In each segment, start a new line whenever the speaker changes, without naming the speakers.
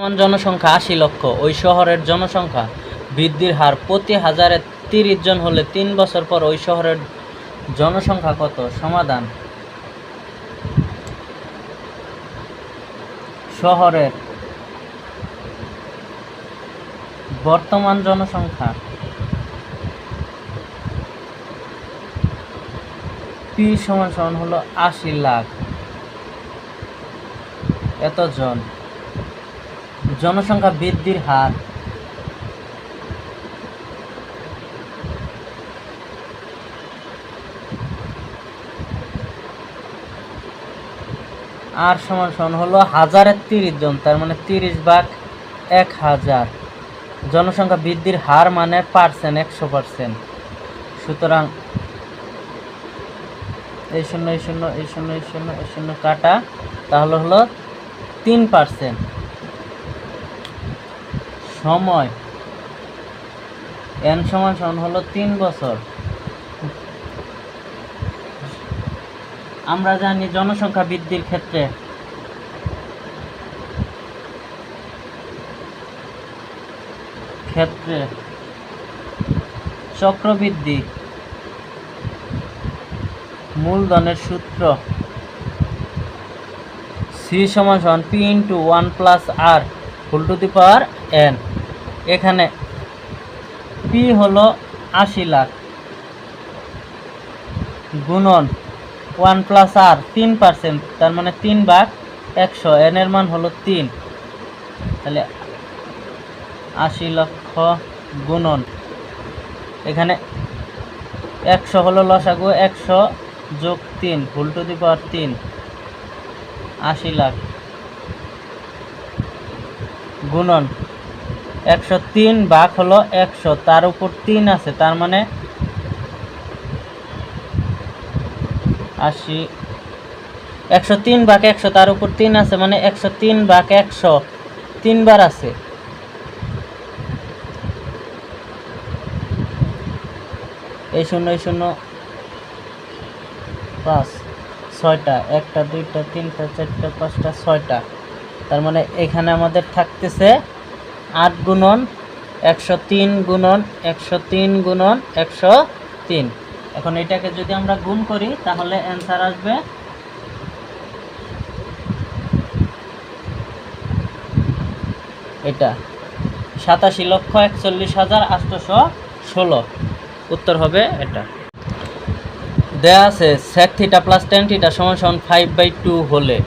বর্তমান জনসংখ্যা আশি লক্ষ। ওই শহরের জনসংখ্যা বৃদ্ধির হার প্রতি হাজারে তিরিশ জন হলে তিন বছর পর ওই শহরের জনসংখ্যা কত? সমাধান। শহরের বর্তমান জনসংখ্যা পি সমান সমান হলো আশি লাখ। এতজন জনসংখ্যা বৃদ্ধির হার। আর সমান সমান হলো হাজারের তিরিশ জন, তার মানে তিরিশ ভাগ এক হাজার। জনসংখ্যা বৃদ্ধির হার মানে পার্সেন্ট একশো পার্সেন্ট সুতরাং এই শূন্য এই শূন্য এই শূন্য এই শূন্য এই শূন্য কাটা, তাহলে হলো তিন পার্সেন্ট সময়। এন সমান সমান হলো তিন বছর। আমরা জানি জনসংখ্যা বৃদ্ধির ক্ষেত্রে ক্ষেত্রে চক্রবৃদ্ধি মূলধনের সূত্র। সি সমান সমান P into one plus R full to the power N এখানে পি হলো আশি লাখ। গুণন ওয়ান প্লাস আর তিন পার্সেন্ট, তার মানে তিন ভাগ একশো, এন এর মান হলো তিন। তাহলে আশি লক্ষ গুণন, এখানে একশো হলো লসাগু, একশো যোগ তিন ফুল টু দি পাওয়ার তিন, আশি লাখ। গুণন একশো তিন ভাগ হলো একশো, তার উপর তিন আছে, তার মানে আশি। একশো তিন ভাগ একশো, তার উপর তিন আছে মানে একশো তিন ভাগ একশো, তিনবার আছে। এই শূন্য এই শূন্য। পাঁচ, ছয়টা, একটা, দুইটা, তিনটা, চারটা, পাঁচটা, ছয়টা। তার মানে এখানে আমাদের থাকতেছে আট গুণন একশো তিন গুণন একশো তিন গুণন একশো তিন। এখন এটাকে যদি আমরা গুণ করি, তাহলে অ্যান্সার আসবে এটা। সাতাশি লক্ষ একচল্লিশ হাজার আটশোশো ষোলো। উত্তর হবে এটা। দেয়া আছে sec theta plus tan theta সমান সমান ফাইভ বাই টু হলে।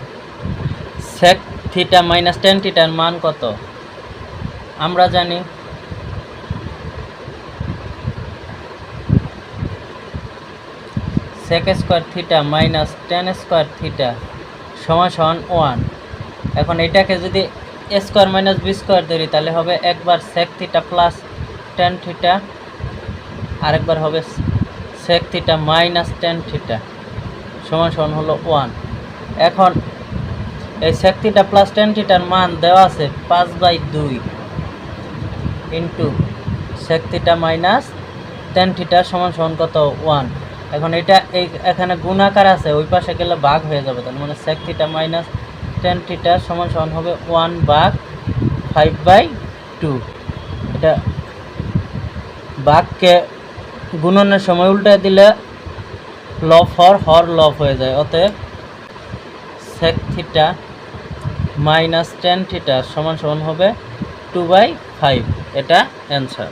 সেক থিটা মাইনাস টেন থিটার মান কত? আমরা জানি। Sec square theta minus tan square theta সমান সমান ওয়ান এখন এটাকে যদি A square minus B square ধরি, তাহলে হবে একবার sec theta plus tan theta আরেকবার হবে sec theta minus tan theta সমান সমান হলো ওয়ান এখন এই সেক থিটা প্লাস টেন থিটার মান দেওয়া আছে পাঁচ বাই দুই। Into sec theta minus tan theta সমান সমান কত? ওয়ান এখন এটা এই, এখানে গুণাকার আছে, ওই পাশে গেলে ভাগ হয়ে যাবে, তার মানে sec theta minus tan theta সমান সমান হবে ওয়ান ভাগ ফাইভ বাই টু এটা বাঘকে গুণনের সময় উল্টে দিলে লফ হর হর লফ হয়ে যায়, অতএব sec theta minus tan theta সমান সমান হবে টু বাই ফাইভ এটা অ্যান্সার